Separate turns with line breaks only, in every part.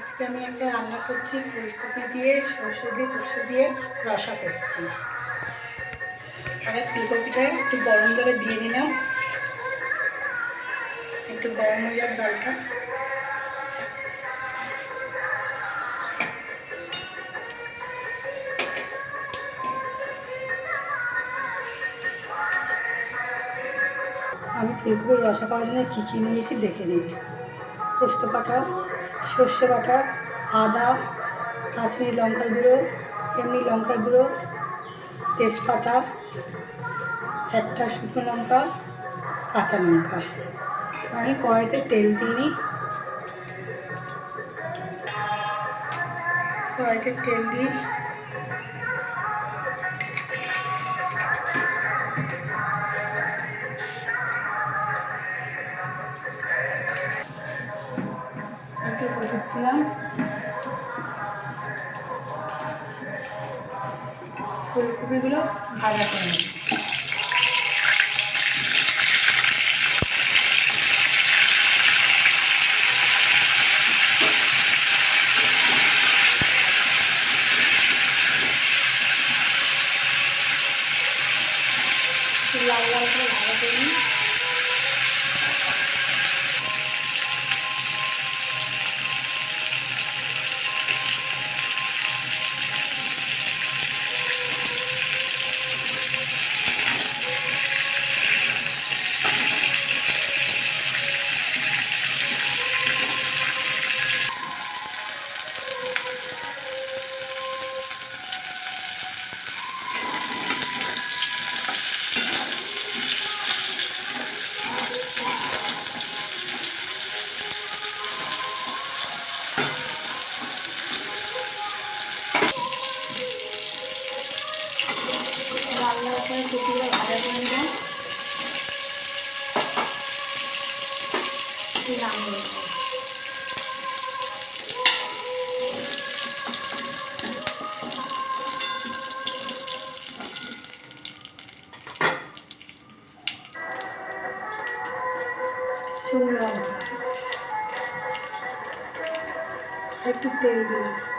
আজকে আমি একটা রান্না করছি, ফুলকপি দিয়ে, সর্ষে দিয়ে কষে দিয়ে রসা করছি। আগে ফুলকপিটা একটু গরম জলে দিয়ে দিলাম। একটু গরম হয়ে যাক জলটা। আমি ফুলকপির রসা করার জন্য কী কী নিয়েছি দেখে নিন পোস্ত বাটা সর্ষে বাটা, আদা, কাশ্মীরি লঙ্কার গুঁড়ো, এমনি লঙ্কার গুঁড়ো, তেজপাতা, একটা শুকনো লঙ্কা, কাঁচা লঙ্কা। আমি কড়াইতে তেল দিয়ে নিই। কড়াইতে তেল দিই দিলাম ফুলকপিগুলো ভাজা করে নেব লাল লাল করে ভাজা করে একটু তেল দিলাম।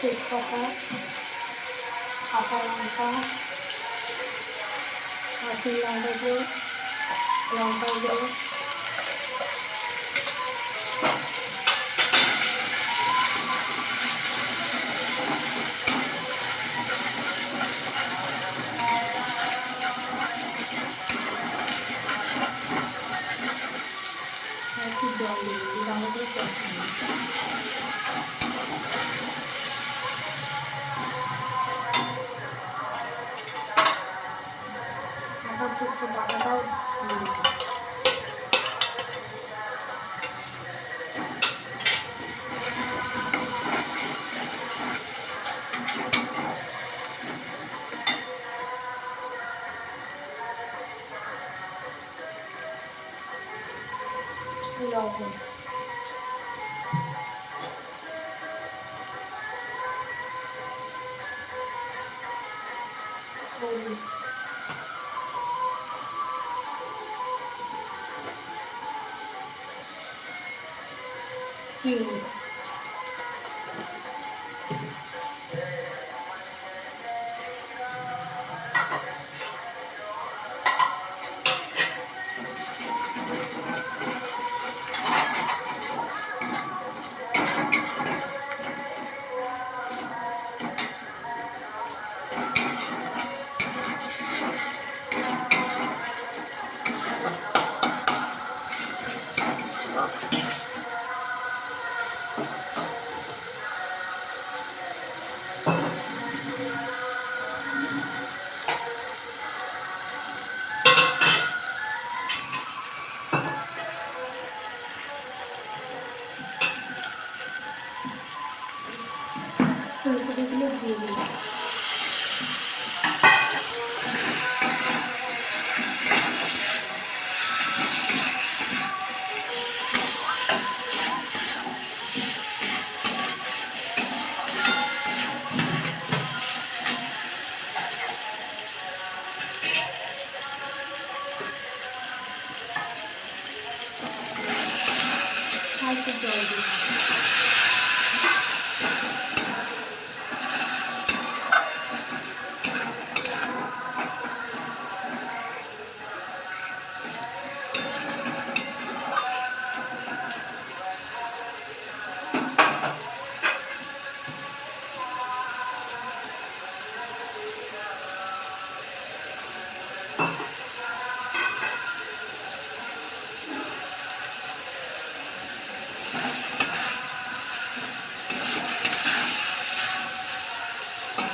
তেজপাতা কাঁচা লঙ্কা কাঁচি লঙ্কা গুঁড়ো লঙ্কা গুঁড়ো một chục của bọn nó đâu Love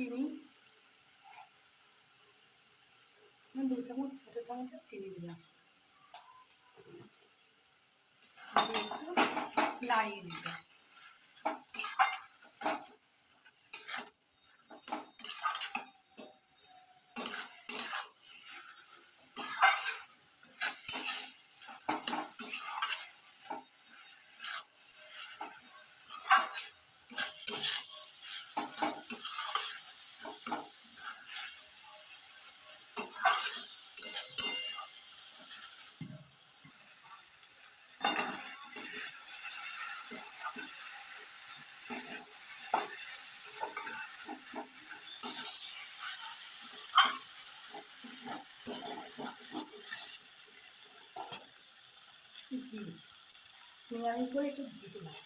চিনি। দু চামচ ছোট চামচ চিনি দিলাম। একটু দিতে নিরামিষ করে একটু দিলাম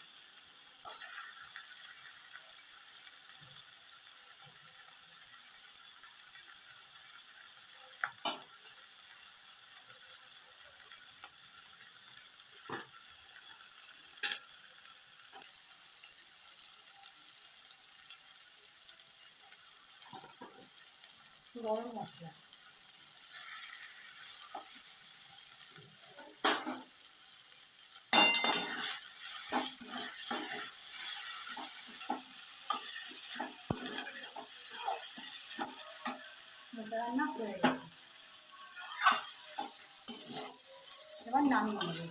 গরম মশলা। এবার নামিয়ে নেবে।